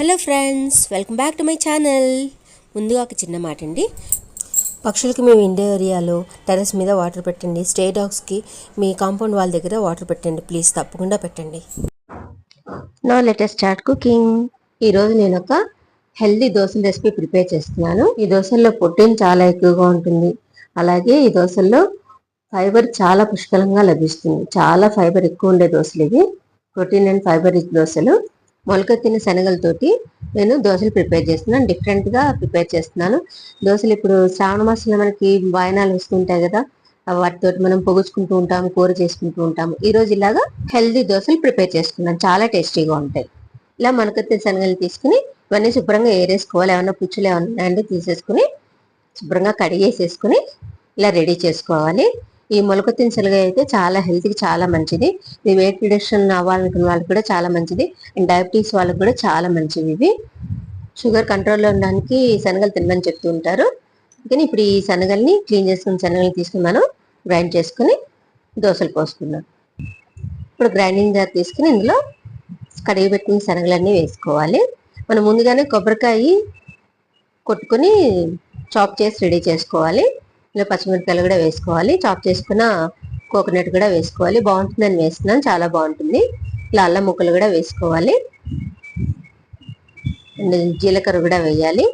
Hello friends welcome back to my channel. ముందుగా ఒక చిన్న మాట అండి పక్షులకి మేము ఇండో ఏరియాలో టెర్రస్ మీద వాటర్ పెట్టండి. స్టే డాగ్స్కి మీ కాంపౌండ్ వాల్ దగ్గర వాటర్ పెట్టండి. ప్లీజ్ తప్పకుండా పెట్టండి. నా లెటెస్ట్ స్టార్ట్ కుకింగ్. ఈరోజు నేను ఒక హెల్దీ దోశల రెసిపీ ప్రిపేర్ చేస్తున్నాను. ఈ దోశల్లో ప్రోటీన్ చాలా ఎక్కువగా ఉంటుంది. అలాగే ఈ దోశల్లో ఫైబర్ చాలా పుష్కలంగా లభిస్తుంది. చాలా ఫైబర్ ఎక్కువ ఉండే దోశలు ఇవి. ప్రోటీన్ అండ్ ఫైబర్ రిచ్ దోశలు. మొలకెత్తిన శనగలతోటి నేను దోశలు ప్రిపేర్ చేస్తున్నాను. డిఫరెంట్గా ప్రిపేర్ చేస్తున్నాను. దోశలు ఇప్పుడు శ్రావణ మాసంలో మనకి వాయనాలు వస్తుంటాయి కదా వాటితోటి మనం పొగుచుకుంటూ ఉంటాము కూర చేసుకుంటూ ఉంటాము. ఈ రోజు ఇలాగా హెల్దీ దోశలు ప్రిపేర్ చేసుకున్నాను చాలా టేస్టీగా ఉంటాయి. ఇలా మొలకెత్తిన శనగలు తీసుకుని ఇవన్నీ శుభ్రంగా ఏరేసుకోవాలి. ఏమన్నా పుచ్చులు ఏమన్నా ఉన్నాయంటే తీసేసుకుని శుభ్రంగా కడిగేసేసుకుని ఇలా రెడీ చేసుకోవాలి. ఈ మొలకొత్తిన శనగ అయితే చాలా హెల్త్కి చాలా మంచిది. ఇది వెయిట్ రిడక్షన్ అవ్వాలనుకున్న వాళ్ళకి కూడా చాలా మంచిది. అండ్ డయాబెటీస్ వాళ్ళకి కూడా చాలా మంచిది ఇవి. షుగర్ కంట్రోల్లో ఉండడానికి శనగలు తినమని చెప్తూ ఉంటారు. కానీ ఇప్పుడు ఈ శనగల్ని క్లీన్ చేసుకున్న శనగల్ని తీసుకుని మనం గ్రైండ్ చేసుకుని దోశలు పోసుకుందాం. ఇప్పుడు గ్రైండింగ్ జార్ తీసుకుని ఇందులో కడిగి పెట్టిన శనగలన్నీ వేసుకోవాలి. మనం ముందుగానే కొబ్బరికాయ కొట్టుకుని చాప్ చేసి రెడీ చేసుకోవాలి. ఇలా పచ్చిమిరపకాయలు కూడా వేసుకోవాలి. చాప్ చేసుకున్న కోకోనట్ కూడా వేసుకోవాలి. బాగుంటుందని వేస్తున్నాను. చాలా బాగుంటుంది. ఇలా అల్లం ముక్కలు కూడా వేసుకోవాలి. అండ్ జీలకర్ర కూడా వేయాలి.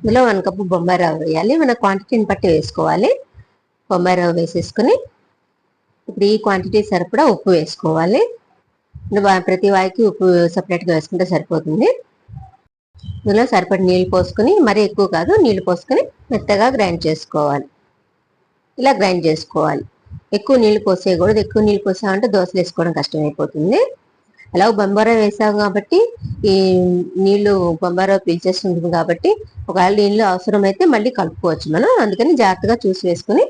ఇందులో వన్ కప్పు బొంబాయి రవ్వ వేయాలి. మన క్వాంటిటీని బట్టి వేసుకోవాలి. బొంబాయి రవ్వ వేసేసుకుని ఇప్పుడు ఈ క్వాంటిటీ సరిపడా ఉప్పు వేసుకోవాలి. ప్రతి వాయికి ఉప్పు సపరేట్గా వేసుకుంటే సరిపోతుంది. ఇందులో సరిపడి నీళ్ళు పోసుకొని మరీ ఎక్కువ కాదు నీళ్ళు పోసుకొని మెత్తగా గ్రైండ్ చేసుకోవాలి. ఇలా గ్రైండ్ చేసుకోవాలి. ఎక్కువ నీళ్ళు పోసేయకూడదు. ఎక్కువ నీళ్ళు పోసామంటే దోశలు వేసుకోవడం కష్టమైపోతుంది. అలా బొంబారా వేసాం కాబట్టి ఈ నీళ్ళు బొంబారా పీల్చేస్తుంది కాబట్టి ఒకవేళ నీళ్ళు అవసరమైతే మళ్ళీ కలుపుకోవచ్చు మనం. అందుకని జాగ్రత్తగా చూసి వేసుకుని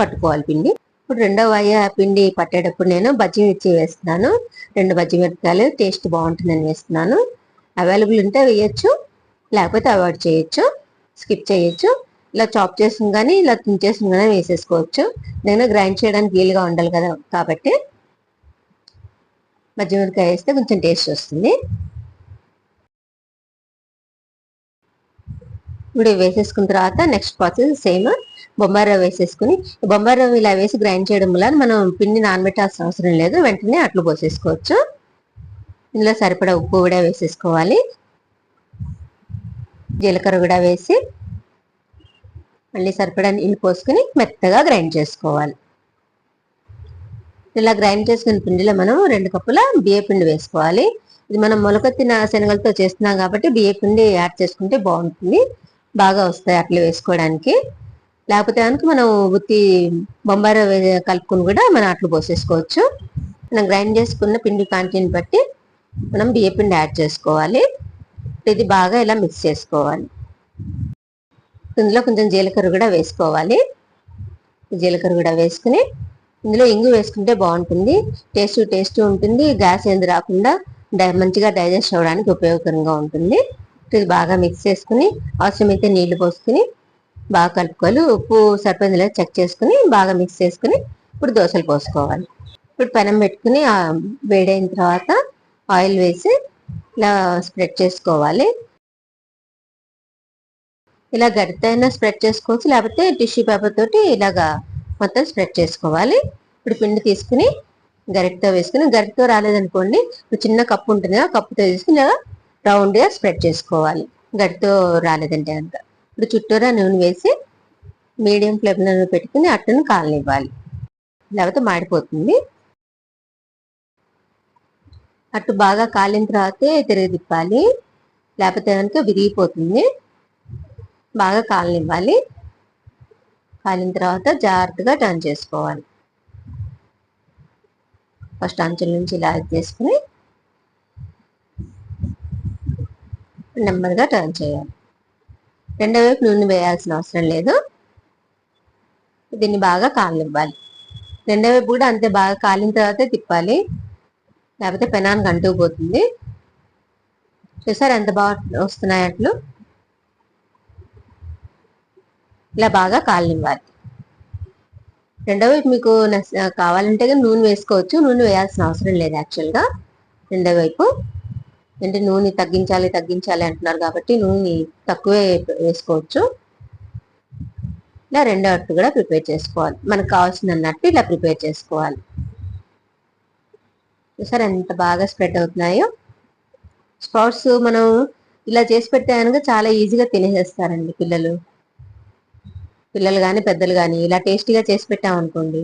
పట్టుకోవాలి పిండి. ఇప్పుడు రెండో వాయ పిండి పట్టేటప్పుడు నేను బజ్జి మిర్చి వేస్తున్నాను. రెండు బజ్జి మిరపకాయలు టేస్ట్ బాగుంటుందని వేస్తున్నాను. అవైలబుల్ ఉంటే వేయచ్చు లేకపోతే అవాయిడ్ చేయొచ్చు స్కిప్ చేయొచ్చు. ఇలా చాప్ చేసిన కానీ ఇలా తుంచేసిన కానీ వేసేసుకోవచ్చు. నేను గ్రైండ్ చేయడానికి వీలుగా ఉండాలి కదా కాబట్టి. మధ్యమిరకాయ వేస్తే కొంచెం టేస్ట్ వస్తుంది. ఇప్పుడు వేసేసుకున్న తర్వాత నెక్స్ట్ ప్రాసెస్ సేమ్ బొంబాయి రవ్వ వేసేసుకుని బొంబాయి రవ్వ ఇలా వేసి గ్రైండ్ చేయడం వల్ల మనం పిండి నానబెట్టాల్సిన అవసరం లేదు. వెంటనే అట్లు పోసేసుకోవచ్చు. ఇందులో సరిపడా ఉప్పు కూడా వేసేసుకోవాలి. జీలకర్ర కూడా వేసి మళ్ళీ సరిపడా నీళ్ళు పోసుకుని మెత్తగా గ్రైండ్ చేసుకోవాలి. ఇలా గ్రైండ్ చేసుకున్న పిండిలో మనం రెండు కప్పుల బియ్య పిండి వేసుకోవాలి. ఇది మనం మొలకెత్తిన శనగలతో చేస్తున్నాం కాబట్టి బియ్య పిండి యాడ్ చేసుకుంటే బాగుంటుంది. బాగా వస్తాయి అట్లా వేసుకోవడానికి. లేకపోతే కనుక మనం ఉత్తి బొంబాయి కలుపుకుని కూడా మనం అట్లు పోసేసుకోవచ్చు. మనం గ్రైండ్ చేసుకున్న పిండి క్వాంటిటీని బట్టి మనం బియ్యపిండి యాడ్ చేసుకోవాలి. ఇది బాగా ఇలా మిక్స్ చేసుకోవాలి. ఇందులో కొంచెం జీలకర్ర కూడా వేసుకోవాలి. జీలకర్ర కూడా వేసుకుని ఇందులో ఇంగు వేసుకుంటే బాగుంటుంది. టేస్ట్ టేస్ట్ ఉంటుంది. గ్యాస్ ఏంది రాకుండా మంచిగా డైజెస్ట్ అవ్వడానికి ఉపయోగకరంగా ఉంటుంది. ఇది బాగా మిక్స్ చేసుకుని అవసరమైతే నీళ్ళు పోసుకుని బాగా కలుపుకోవాలి. ఉప్పు సరిపోయింది చెక్ చేసుకుని బాగా మిక్స్ చేసుకుని ఇప్పుడు దోశలు పోసుకోవాలి. ఇప్పుడు పెనం పెట్టుకుని వేడైన తర్వాత ఆయిల్ వేసి ఇలా స్ప్రెడ్ చేసుకోవాలి. ఇలా గరిటైనా స్ప్రెడ్ చేసుకోవచ్చు. లేకపోతే టిష్యూ పేపర్ తోటి ఇలాగా మొత్తం స్ప్రెడ్ చేసుకోవాలి. ఇప్పుడు పిండి తీసుకుని గరిటతో వేసుకుని గరిటతో రాలేదనుకోండి చిన్న కప్పు ఉంటుంది కదా కప్పుతో తీసుకుని ఇలా రౌండ్గా స్ప్రెడ్ చేసుకోవాలి. గరిటతో రాలేదంటే అంత. ఇప్పుడు చుట్టూరా నూనె వేసి మీడియం ఫ్లేమ్లో పెట్టుకుని అట్టను కాలనివ్వాలి. లేకపోతే మాడిపోతుంది. అటు బాగా కాలిన తర్వాతే తిరిగి తిప్పాలి. లేకపోతే కనుక విరిగిపోతుంది. బాగా కాలనివ్వాలి. కాలిన తర్వాత జాగ్రత్తగా టర్న్ చేసుకోవాలి. ఫస్ట్ అంచుల నుంచి ఇలా చేసుకుని నెమ్మదిగా టర్న్ చేయాలి. రెండో వైపు నూనె వేయాల్సిన అవసరం లేదు. దీన్ని బాగా కాలనివ్వాలి. రెండో వైపు కూడా అంతే బాగా కాలిన తర్వాతే తిప్పాలి. లేకపోతే పెనానికి పోతుంది. చూసారు ఎంత బాగా వస్తున్నాయి అట్లు? ఇలా బాగా కాలనివ్వాలి రెండో వైపు మీకు కావాలంటే నూనె వేసుకోవచ్చు. నూనె వేయాల్సిన అవసరం లేదు యాక్చువల్గా. రెండో వైపు అంటే నూనె తగ్గించాలి తగ్గించాలి అంటున్నారు కాబట్టి నూనె తక్కువే వేసుకోవచ్చు. ఇలా రెండో అట్టు కూడా ప్రిపేర్ చేసుకోవాలి. మనకు కావాల్సిన అన్నట్టు ఇలా ప్రిపేర్ చేసుకోవాలి. చూసారు ఎంత బాగా స్ప్రెడ్ అవుతున్నాయో? స్ప్రౌట్స్ మనం ఇలా చేసి పెట్టే కనుక చాలా ఈజీగా తినేసేస్తారండి పిల్లలు. పిల్లలు కానీ పెద్దలు కానీ ఇలా టేస్టీగా చేసి పెట్టామనుకోండి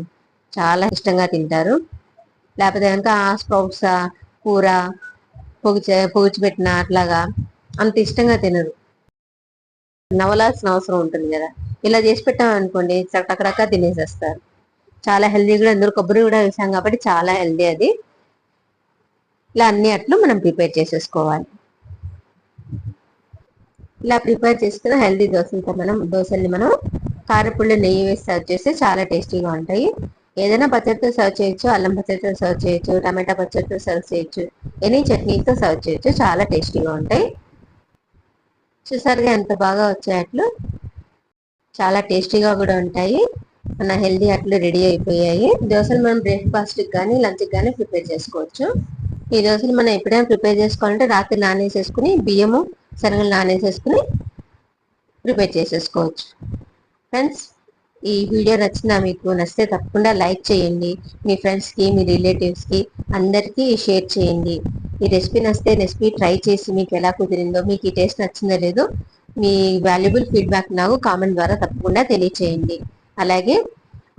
చాలా ఇష్టంగా తింటారు. లేకపోతే కనుక ఆ స్ప్రౌట్స్ కూర పొగిచే పొగిచిపెట్టిన అట్లాగా అంత ఇష్టంగా తినరు. నవలాల్సిన అవసరం ఉంటుంది కదా. ఇలా చేసి పెట్టామనుకోండి చక్కడక్క తినేసేస్తారు. చాలా హెల్దీ కూడా అందరూ కొబ్బరి కూడా వేసాం కాబట్టి చాలా హెల్దీ అది. ఇలా అన్ని అట్లు మనం ప్రిపేర్ చేసేసుకోవాలి. ఇలా ప్రిపేర్ చేసుకున్న హెల్దీ దోశలతో మనం దోశల్ని మనం కారపుళ్ళు నెయ్యి వేసి సర్వ్ చేస్తే చాలా టేస్టీగా ఉంటాయి. ఏదైనా పచ్చడితో సర్వ్ చేయొచ్చు అల్లం పచ్చడితో సర్వ్ చేయొచ్చు టమాటా పచ్చడితో సర్వ్ చేయొచ్చు ఎనీ చట్నీతో సర్వ్ చేయొచ్చు చాలా టేస్టీగా ఉంటాయి. చూసారుగా ఎంత బాగా వచ్చాయట్లు చాలా టేస్టీగా కూడా ఉంటాయి. మన హెల్దీ అట్లు రెడీ అయిపోయాయి. దోశలు మనం బ్రేక్ఫాస్ట్కి కానీ లంచ్కి కానీ ప్రిపేర్ చేసుకోవచ్చు. ఈ దోశలు మనం ఎప్పుడైనా ప్రిపేర్ చేసుకోవాలంటే రాత్రి నానేసేసుకుని బియ్యము శనగలు నానేసేసుకుని ప్రిపేర్ చేసేసుకోవచ్చు. ఫ్రెండ్స్ ఈ వీడియో నచ్చిన మీకు? నచ్చితే తప్పకుండా లైక్ చేయండి. మీ ఫ్రెండ్స్కి మీ రిలేటివ్స్కి అందరికీ షేర్ చేయండి. ఈ రెసిపీ నచ్చితే రెసిపీ ట్రై చేసి మీకు ఎలా కుదిరిందో మీకు ఈ టేస్ట్ నచ్చిందో లేదో మీ వాల్యుబుల్ ఫీడ్బ్యాక్ నాకు కామెంట్ ద్వారా తప్పకుండా తెలియచేయండి. అలాగే